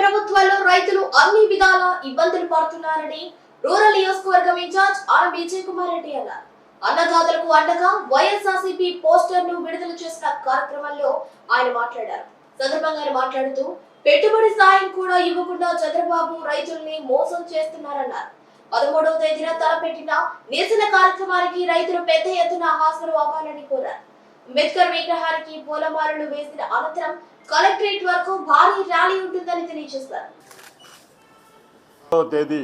ప్రభుత్వాల్లో రైతులు అన్ని విధాల ఇబ్బందులు పడుతున్నారని రూరల్ నియోజకవర్గం ఇన్ఛార్జ్ ఆర్ విజయ్ కుమార్ రెడ్డి అన్నారు. అన్నదాతలకు అండగా వైఎస్ఆర్సీపీ పోస్టర్ను విడుదల చేసిన కార్యక్రమంలో ఆయన మాట్లాడారు. సందర్భంగా ఆయన మాట్లాడుతూ పెట్టుబడి సాయం కూడా ఇవ్వకుండా చంద్రబాబు రైతుల్ని మోసం చేస్తున్నారన్నారు. పదమూడవ తేదీన తలపెట్టిన నిరసన కార్యక్రమానికి రైతులు పెద్ద ఎత్తున హాజరు అవ్వాలని కోరారు. అంబేద్కర్ విగ్రహానికి పూలమాలలు వేసిన అనంతరం కలెక్టరేట్ వరకు భారీ ర్యాలీ ఉంటుందని తెలియజేశారు. తేదీ.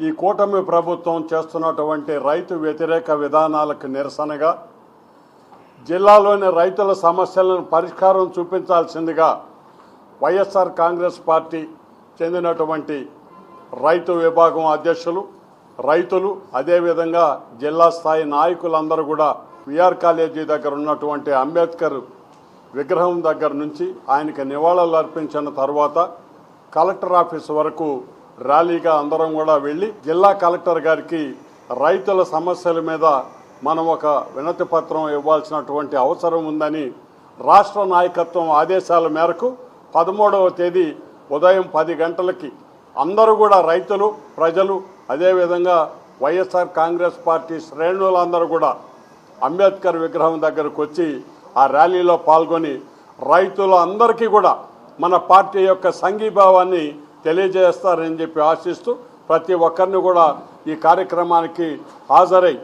ఈ కూటమి ప్రభుత్వం చేస్తున్నటువంటి రైతు వ్యతిరేక విధానాలకు నిరసనగా జిల్లాలోని రైతుల సమస్యలను పరిష్కారం చూపించాల్సిందిగా వైఎస్ఆర్ కాంగ్రెస్ పార్టీ చెందినటువంటి రైతు విభాగం అధ్యక్షులు రైతులు అదేవిధంగా జిల్లా స్థాయి నాయకులందరూ కూడా విఆర్ కాలేజీ దగ్గర ఉన్నటువంటి అంబేద్కర్ విగ్రహం దగ్గర నుంచి ఆయనకి నివాళులు అర్పించిన తర్వాత కలెక్టర్ ఆఫీస్ వరకు ర్యాలీగా అందరం కూడా వెళ్ళి జిల్లా కలెక్టర్ గారికి రైతుల సమస్యల మీద మనం ఒక వినతి పత్రం ఇవ్వాల్సినటువంటి అవసరం ఉందని రాష్ట్ర నాయకత్వం ఆదేశాల మేరకు పదమూడవ తేదీ ఉదయం పది గంటలకి అందరూ కూడా రైతులు ప్రజలు అదేవిధంగా వైఎస్ఆర్ కాంగ్రెస్ పార్టీ శ్రేణులందరూ కూడా అంబేద్కర్ విగ్రహం దగ్గరకు వచ్చి ఆ ర్యాలీలో పాల్గొని రైతులు అందరికీ కూడా మన పార్టీ యొక్క సంఘీభావాన్ని తెలియజేస్తారని చెప్పి ఆశిస్తూ ప్రతి ఒక్కరిని కూడా ఈ కార్యక్రమానికి హాజరై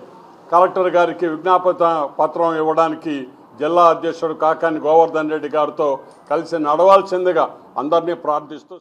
కలెక్టర్ గారికి విజ్ఞాపన పత్రం ఇవ్వడానికి జిల్లా అధ్యక్షుడు కాకాని గోవర్ధన్ రెడ్డి గారితో కలిసి నడవాల్సిందిగా అందరినీ ప్రార్థిస్తూ